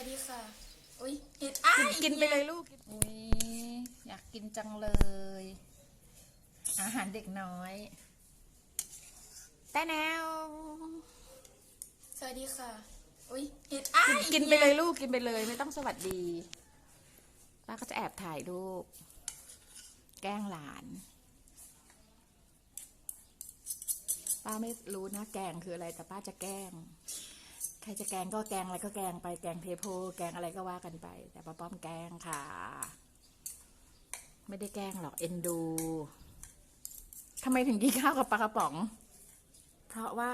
วัสดีค่ะ อุ้ยเห็ดอ้ายกินไปเลยลูก อุ้ยอยากกินจังเลย อาหารเด็กน้อยแต่แนว สวัสดีค่ะ อุ้ยเห็ดอ้ายกินไปเลยลูกกินไปเลยไม่ต้องสวัสดี ป้าก็จะแอบถ่ายรูป แกล้งหลาน ป้าไม่รู้นะแกงคืออะไรแต่ป้าจะแกล้งใค รจะแกล้งก็แกล้งอะไรก็แกล้งไปแกล้งเทโพแกล้งอะไรก็ว่ากันไป แต่ป้าป้อมแกล้งค่ะ ไม่ได้แกล้งหรอกเอ็นดูทำไมถึงกินข้าวกับปลากระป๋อง เพราะว่า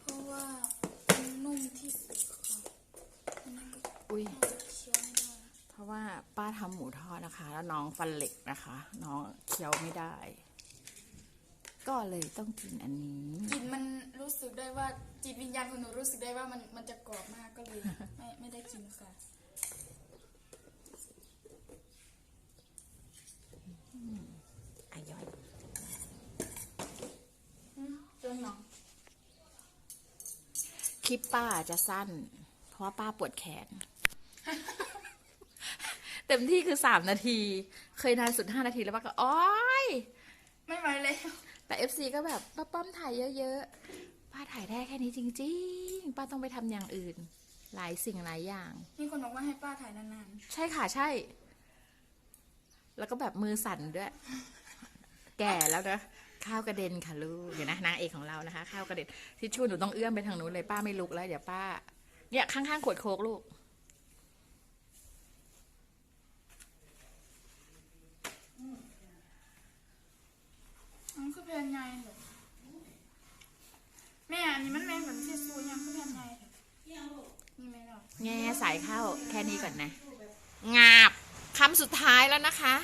เพราะว่ามันนุ่มที่สุดค่ะอันนั้นก็อุ้ยเคี้ยวไม่ได้ เพราะว่าป้าทำหมูทอดนะคะ แล้วน้องฟันเหล็กนะคะ น้องเคี้ยวไม่ได้ ก็เลยต้องกินอันนี้ กลิ่นมันรู้สึกได้ว่าจิตวิญญาณของหนูรู้สึกได้ว่ามันมันจะกรอบมากก็เลยไม่ไม่ได้กินค่ะ อาย่อยอืมจนหนองคลิปป้าจะสั้น เพราะว่าป้าปวดแขน เต็มที่คือสามนาที เคยนานสุดห้านาทีแล้วป้าก็อ้อย ไม่ไหวเลย แต่เอฟซีก็แบบป้าป้อมถ่ายเยอะๆ ป้าถ่ายได้แค่นี้จริงๆ ป้าต้องไปทำอย่างอื่น หลายสิ่งหลายอย่าง มีคนบอกว่าให้ป้าถ่ายนานใช่ค่ะใช่ แล้วก็แบบมือสั่นด้วย แก่แล้วนะ ข้าวกระเด็นค่ะลูก เดี๋ยวนะนางเอกของเรานะคะ ข้าวกระเด็นทิชชู่หนูต้องเอื้อมไปทางนู้นเลยป้าไม่ลุกแล้วเดี๋ยวป้า เนี่ยข้างๆขวดโคกลูก ๆมันคือแผ่นใหญ่เหรอแม่อันนี้มันแม่นเหมือนที่ซูยังคือแผ่นใหญ่เหรอนี่ไหมหรอ แง่ สายข้าวแค่นี้ก่อนนะ งาบคำสุดท้ายแล้วนะคะ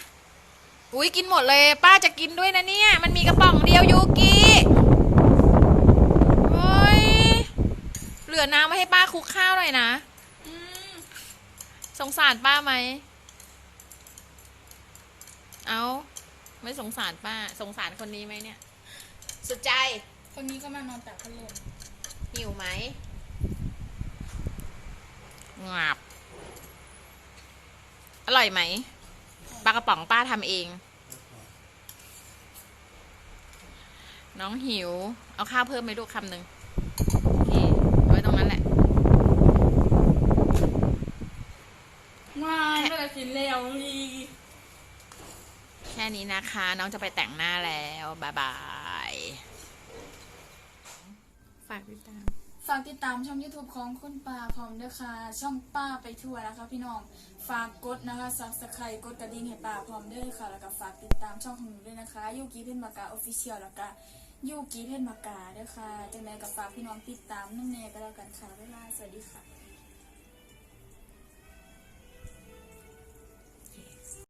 อุ้ยกินหมดเลย ป้าจะกินด้วยนะเนี่ย มันมีกระป๋องเดียวยูกิโอ้ยเหลือน้ำมาให้ป้าคลุกข้าวหน่อยนะอืมสงสารป้าไหม เอาไม่สงสารป้า สงสารคนนี้ไหมเนี่ย สุดใจ คนนี้ก็มานอนตักพัดลมหิวไหม งับ อร่อยไหมปลากระป๋องป้าทำเอง น้องหิว เอาข้าวเพิ่มไหมลูกคำหนึ่งโอเคเอาไว้ตรงนั้นแหละว้ายไม่ได้กินแล้วลีแค่นี้นะคะ น้องจะไปแต่งหน้าแล้วบายบาย ฝากติดตาม ฝากติดตามช่อง YouTube ของคุณป้าพร้อมด้วยค่ะ ช่องป้าไปทั่วนะคะ พี่น้อง ฝากกดนะคะซับสไครต์กดกระดิ่งให้ป้าพร้อมด้วยค่ะ แล้วก็ฝากติดตามช่องของหนูด้วยนะคะ ยูกีเพนมากาออฟฟิเชียลแล้วก็ยูกีเพนมากาด้วยค่ะจังไดกับฝากพี่น้องติดตามนั่นเองก็แล้วกันค่ะบ๊ายบายสวัสดีค่ะ